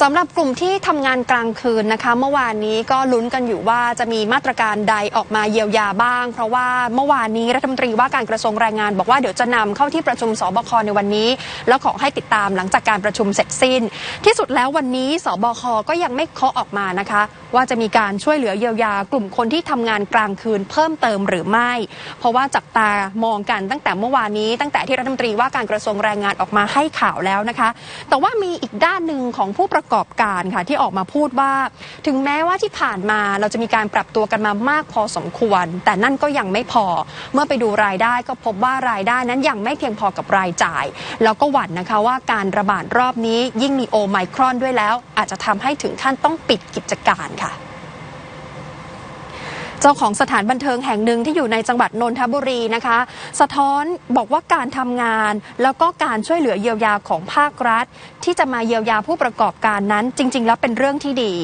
สำหรับกลุ่มที่ทำงานกลางคืนนะคะ เมื่อวานนี้ก็ลุ้นกันอยู่ว่าจะมีมาตรการใดออกมาเยียวยาบ้าง เพราะว่าเมื่อวานนี้รัฐมนตรีว่าการกระทรวงแรงงาน บอกว่าเดี๋ยวจะนำเข้าที่ประชุมสบคในวันนี้ แล้วขอให้ติดตามหลังจากการประชุมเสร็จสิ้น ที่สุดแล้ววันนี้สบคก็ยังไม่เคาะออกมานะคะ ว่าจะมีการช่วยเหลือเยียวยากลุ่มคนที่ทำงานกลางคืนเพิ่มเติมหรือไม่ เพราะว่าจับตามองกันตั้งแต่เมื่อวานนี้ ตั้งแต่ที่รัฐมนตรีว่าการกระทรวงแรงงานออกมาให้ข่าวแล้วนะคะ แต่ว่ามีอีกด้านหนึ่งของผู้ประกอบการค่ะที่ออกมาพูดว่า ถึงแม้ว่าที่ผ่านมาเราจะมีการปรับตัวกันมามากพอสมควร แต่นั่นก็ยังไม่พอ เมื่อไปดูรายได้ก็พบว่ารายได้นั้นยังไม่เพียงพอกับรายจ่าย แล้วก็หวั่นนะคะว่าการระบาดรอบนี้ยิ่งมีโอไมครอนด้วยแล้ว อาจจะทำให้ถึงขั้นต้องปิดกิจการค่ะ เจ้าของสถานบันเทิงแห่งหนึ่งที่อยู่ในจังหวัดนนทบุรีนะคะ สะท้อนบอกว่าการทำงาน แล้วก็การช่วยเหลือเยียวยาของภาครัฐ ที่จะมาเยียวยาผู้ประกอบการนั้น จริง ๆ แล้วเป็นเรื่องที่ดี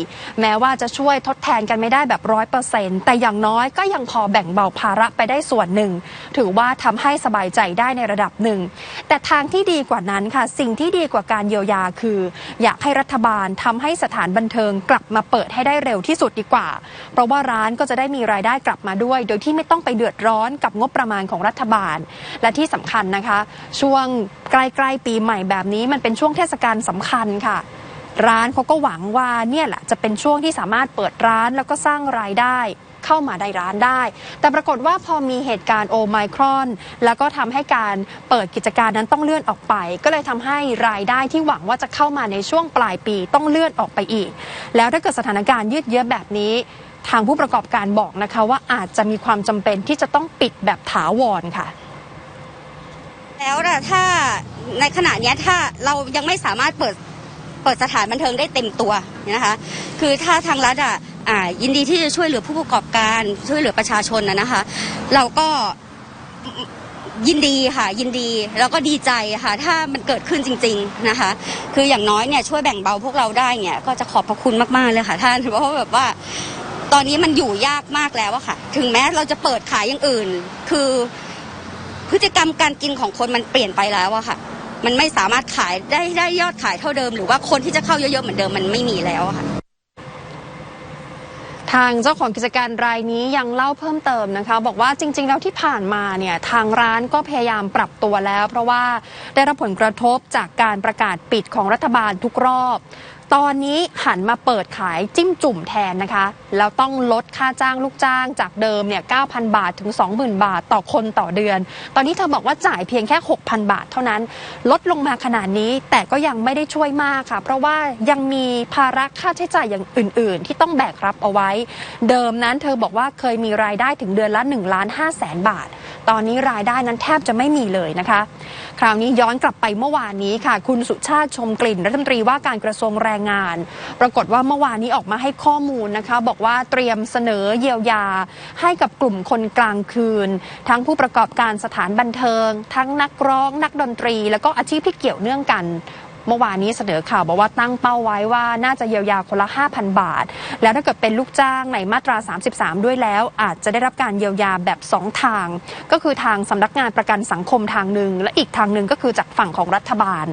แม้ว่าจะช่วยทดแทนกันไม่ได้แบบร้อยเปอร์เซ็นต์แต่อย่างน้อยก็ยังพอแบ่งเบาภาระไปได้ส่วนหนึ่ง ถือว่าทำให้สบายใจได้ในระดับหนึ่ง แต่ทางที่ดีกว่านั้นค่ะ สิ่งที่ดีกว่าการเยียวยาคือ อยากให้รัฐบาลทำให้สถานบันเทิงกลับมาเปิดให้ได้เร็วที่สุดดีกว่า เพราะว่าร้านก็จะได้มีรายได้กลับมาด้วย โดยที่ไม่ต้องไปเดือดร้อนกับงบประมาณของรัฐบาล และที่สำคัญนะคะ ช่วงใกล้ๆปีใหม่แบบนี้ มันเป็นช่วงเทศกาลสำคัญค่ะร้านเขาก็หวังว่าเนี่ยแหละจะเป็นช่วงที่สามารถเปิดร้านแล้วก็สร้างรายได้เข้ามาในร้านได้ แต่ปรากฏว่าพอมีเหตุการณ์โอไมครอน แล้วก็ทำให้การเปิดกิจการนั้นต้องเลื่อนออกไป ก็เลยทำให้รายได้ที่หวังว่าจะเข้ามาในช่วงปลายปีต้องเลื่อนออกไปอีก แล้วถ้าเกิดสถานการณ์ยืดเยื้อแบบนี้ ทางผู้ประกอบการบอกนะคะว่าอาจจะมีความจำเป็นที่จะต้องปิดแบบถาวรค่ะ แล้วน่ะถ้าในขณะเนี้ยถ้าเรายังไม่สามารถเปิดเปิดสถานบันเทิงได้เต็มตัวนะคะ คือถ้าทางรัฐอะอ่ายินดีที่จะช่วยเหลือผู้ประกอบการช่วยเหลือประชาชนนะนะคะ เราก็ยินดีค่ะยินดีแล้วก็ดีใจค่ะ ถ้ามันเกิดขึ้นจริง ๆนะคะ คืออย่างน้อยเนี่ยช่วยแบ่งเบาพวกเราได้เนี่ยก็จะขอบพระคุณมากๆเลยค่ะท่านเพราะว่าแบบว่า ตอนนี้มันอยู่ยากมากแล้วอะค่ะ ถึงแม้เราจะเปิดขายอย่างอื่น คือพฤติกรรมการกินของคนมันเปลี่ยนไปแล้วอะค่ะ มันไม่สามารถขายได้ได้ยอดขายเท่าเดิม หรือว่าคนที่จะเข้าเยอะๆเหมือนเดิมมันไม่มีแล้วอะค่ะทางเจ้าของกิจการรายนี้ยังเล่าเพิ่มเติมนะคะ บอกว่าจริง ๆ แล้วที่ผ่านมาเนี่ยทางร้านก็พยายามปรับตัวแล้ว เพราะว่าได้รับผลกระทบจากการประกาศปิดของรัฐบาลทุกรอบ ตอนนี้หันมาเปิดขายจิ้มจุ่มแทนนะคะ แล้วต้องลดค่าจ้างลูกจ้างจากเดิมเนี่ย 9,000 บาทถึง 20,000 บาทต่อคนต่อเดือน ตอนนี้เธอบอกว่าจ่ายเพียงแค่ 6,000 บาทเท่านั้น ลดลงมาขนาดนี้แต่ก็ยังไม่ได้ช่วยมากค่ะ เพราะว่ายังมีภาระค่าใช้จ่ายอย่างอื่น ๆ ที่ต้องแบกรับเอาไว้ เดิมนั้นเธอบอกว่าเคยมีรายได้ถึงเดือนละ1ล้าน5แสนบาท ตอนนี้รายได้นั้นแทบจะไม่มีเลยนะคะ คราวนี้ย้อนกลับไปเมื่อวานนี้ค่ะ คุณสุชาติชมกลิ่นรัฐมนตรีว่าการกระทรวงแรงงาน ปรากฏว่าเมื่อวานนี้ออกมาให้ข้อมูลนะคะ บอกว่าเตรียมเสนอเยียวยา ให้กับกลุ่มคนกลางคืน ทั้งผู้ประกอบการสถานบันเทิง ทั้งนักร้อง นักดนตรี แล้วก็อาชีพที่เกี่ยวเนื่องกัน เมื่อวานนี้เสนอข่าวบอกว่าตั้งเป้าไว้ว่าน่าจะเยียวยาคนละ 5,000 บาท แล้วถ้าเกิดเป็นลูกจ้างในมาตรา 33 ด้วยแล้ว อาจจะได้รับการเยียวยาแบบ 2 ทาง ก็คือทางสำนักงานประกันสังคมทางหนึ่งและอีกทางหนึ่งก็คือจากฝั่งของรัฐบาล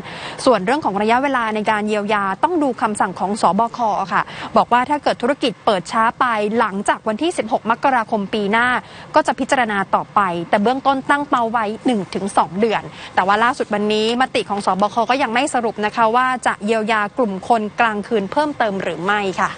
ส่วนเรื่องของระยะเวลาในการเยียวยาต้องดูคำสั่งของสบคค่ะ บอกว่าถ้าเกิดธุรกิจเปิดช้าไปหลังจากวันที่ 16 มกราคมปีหน้า ก็จะพิจารณาต่อไป แต่เบื้องต้นตั้งเป้าไว้ 1-2 เดือน แต่ว่าล่าสุดวันนี้มติของสบคก็ยังไม่สรุปนะคะว่าจะเยียวยากลุ่มคนกลางคืนเพิ่มเติมหรือไม่ค่ะ